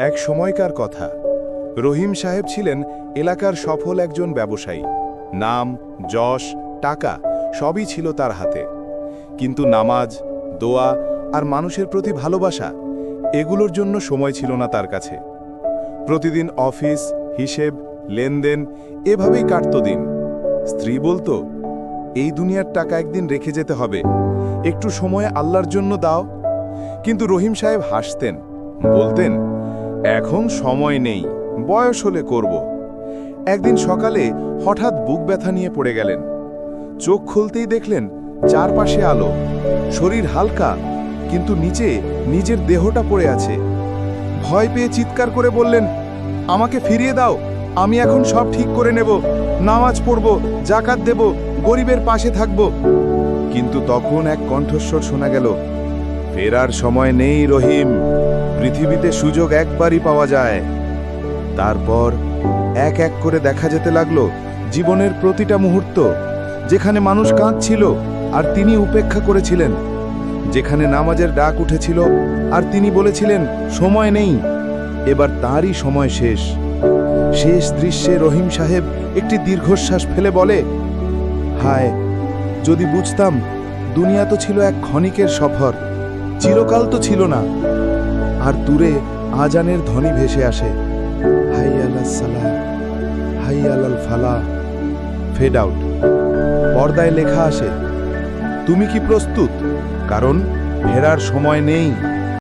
এক সময়কার কথা। রহিম সাহেব ছিলেন এলাকার সফল একজন ব্যবসায়ী। নাম, যশ, টাকা সবই ছিল তার হাতে। কিন্তু নামাজ, দোয়া আর মানুষের প্রতি ভালোবাসা এগুলোর জন্য সময় ছিল না তার কাছে। প্রতিদিন অফিস, হিসেব, লেনদেন এভাবেই কাটত দিন। স্ত্রী বলতো, এই দুনিয়ার টাকা একদিন রেখে যেতে হবে। একটু সময় আল্লাহর জন্য দাও। কিন্তু রহিম সাহেব হাসতেন, বলতেন এখন সময় নেই, বয়স হলে করব। একদিন সকালে হঠাৎ বুক ব্যথা নিয়ে পড়ে গেলেন। চোখ খুলতেই দেখলেন চারপাশে আলো, শরীর হালকা, কিন্তু নিচে নিজের দেহটা পড়ে আছে। ভয় পেয়ে চিৎকার করে বললেন, আমাকে ফিরিয়ে দাও, আমি এখন সব ঠিক করে নেব, নামাজ পড়ব, জাকাত দেব, গরিবের পাশে থাকব। কিন্তু তখন এক কণ্ঠস্বর শোনা গেল, ফেরার সময় নেই রহিম। পৃথিবীতে সুযোগ একবারই পাওয়া যায়। তারপর এক এক করে দেখা যেতে লাগল জীবনের প্রতিটা মুহূর্ত, যেখানে মানুষ কাঁদছিল আর তিনি উপেক্ষা করেছিলেন, যেখানে নামাজের ডাক উঠেছিল আর তিনি বলেছিলেন, সময় নেই। এবার তারই সময় শেষ। শেষ দৃশ্যে রহিম সাহেব একটি দীর্ঘশ্বাস ফেলে বলে, হায়, যদি বুঝতাম, দুনিয়া তো ছিল এক ক্ষণিকের সফর, চিরকাল তো ছিল না। আর দূরে আজানের ধ্বনি ভেসে আসে। হাই আল্লাহ সালাহ হাই আলাল ফালা ফেড আউট পর্দায় লেখা আসে, তুমি কি প্রস্তুত? কারণ ফেরার সময় নেই।